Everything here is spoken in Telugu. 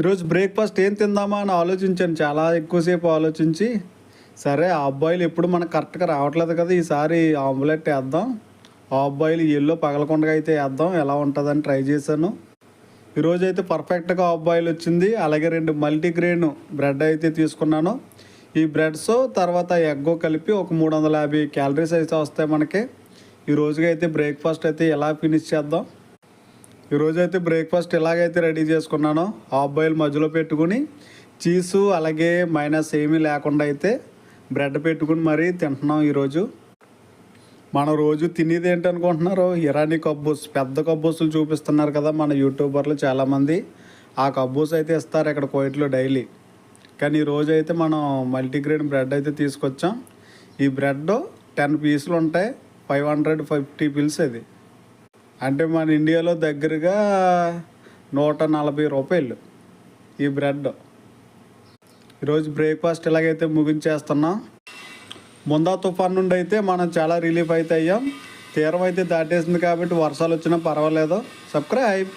ఈరోజు బ్రేక్ఫాస్ట్ ఏం తిందామా అని ఆలోచించాను. చాలా ఎక్కువసేపు ఆలోచించి సరే ఆ అబ్బాయిలు ఎప్పుడు మనకు కరెక్ట్గా రావట్లేదు కదా ఈసారి ఆమ్లెట్ వేద్దాం. ఆ అబ్బాయిలు ఎల్లో పగలకుండా అయితే వేద్దాం ఎలా ఉంటుందని ట్రై చేశాను. ఈరోజు అయితే పర్ఫెక్ట్గా అబ్బాయిలు వచ్చింది. అలాగే రెండు మల్టీగ్రెయిన్ బ్రెడ్ అయితే తీసుకున్నాను. ఈ బ్రెడ్స్ తర్వాత ఎగ్ కలిపి ఒక మూడు వందల యాభై క్యాలరీస్ అయితే వస్తాయి మనకి. ఈ రోజుగా అయితే బ్రేక్ఫాస్ట్ అయితే ఎలా ఫినిష్ చేద్దాం. ఈరోజు అయితే బ్రేక్ఫాస్ట్ ఎలాగైతే రెడీ చేసుకున్నానో హాఫ్ బాయిల్ మధ్యలో పెట్టుకుని చీసు అలాగే మైనస్ ఏమీ లేకుండా అయితే బ్రెడ్ పెట్టుకుని మరీ తింటున్నాం ఈరోజు. మనం రోజు తినేది ఏంటనుకుంటున్నారు? ఇరానీ కబ్బూస్. పెద్ద కబ్బూసులు చూపిస్తున్నారు కదా మన యూట్యూబర్లు చాలామంది. ఆ కబ్బూస్ అయితే ఇస్తారు ఇక్కడ కోయిట్లో డైలీ. కానీ ఈ రోజు అయితే మనం మల్టీగ్రెయిన్ బ్రెడ్ అయితే తీసుకొచ్చాం. ఈ బ్రెడ్ టెన్ పీసులు ఉంటాయి. ఫైవ్ హండ్రెడ్ ఫిఫ్టీ పిల్స్ అది. అంటే మన ఇండియాలో దగ్గరగా నూట నలభై రూపాయలు ఈ బ్రెడ్. ఈరోజు బ్రేక్ఫాస్ట్ ఎలాగైతే ముగించేస్తున్నాం ముందా తుఫాన్ నుండి అయితే మనం చాలా రిలీఫ్ అయితే అయ్యాం. తీరం అయితే దాటేసింది కాబట్టి వర్షాలు వచ్చినా పర్వాలేదు. సబ్స్క్రైబ్.